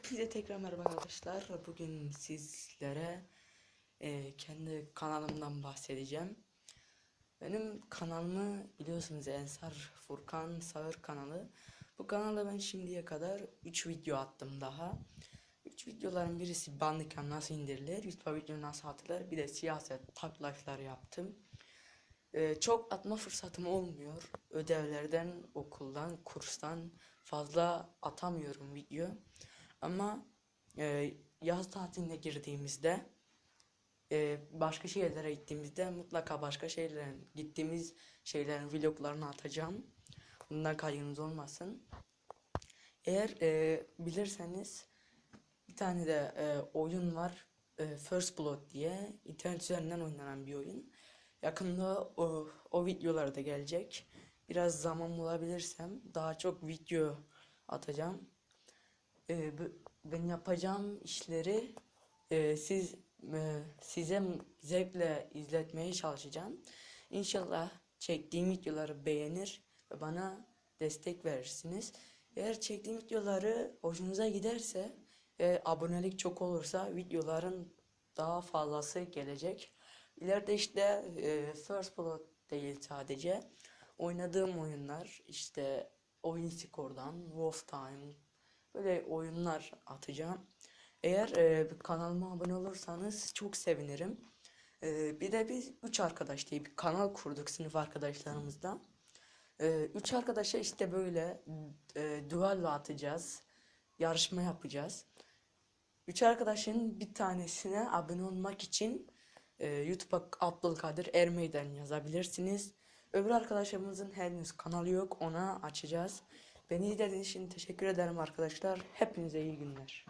Hepinize tekrar merhaba arkadaşlar. Bugün sizlere e, kendi kanalımdan bahsedeceğim. Benim kanalımı biliyorsunuz Ensar Furkan Sağır kanalı. Bu kanalda ben şimdiye kadar 3 video attım daha. 3 videoların birisi Bandicam nasıl indirilir, YouTube video nasıl atılır, bir de siyaset tag life'lar yaptım. E, çok atma fırsatım olmuyor. Ödevlerden, okuldan, kurstan fazla atamıyorum video. Ama e, yaz tatiline girdiğimizde e, başka şehirlere gittiğimizde mutlaka başka şehirlerin gittiğimiz şeylerin vloglarını atacağım. Bundan kaygınız olmasın. Eğer e, bilirseniz bir tane de e, oyun var. E, First Blood diye internet üzerinden oynanan bir oyun. Yakında o, o videolar da gelecek. Biraz zaman bulabilirsem daha çok video atacağım. Bu- ben yapacağım işleri e, siz e, size zevkle izletmeye çalışacağım. İnşallah çektiğim videoları beğenir ve bana destek verirsiniz. Eğer çektiğim videoları hoşunuza giderse ve abonelik çok olursa videoların daha fazlası gelecek. İleride işte e, First Blood değil sadece oynadığım oyunlar işte Oyun Skor'dan, Wolf Time böyle oyunlar atacağım. Eğer e, kanalıma abone olursanız çok sevinirim. E, bir de biz üç arkadaş diye bir kanal kurduk sınıf arkadaşlarımızla. E, üç arkadaşa işte böyle e, duello atacağız. Yarışma yapacağız. Üç arkadaşın bir tanesine abone olmak için e, YouTube'a Abdülkadir Ermey'den yazabilirsiniz. Öbür arkadaşımızın henüz kanalı yok ona açacağız. Beni izlediğiniz için teşekkür ederim arkadaşlar. Hepinize iyi günler.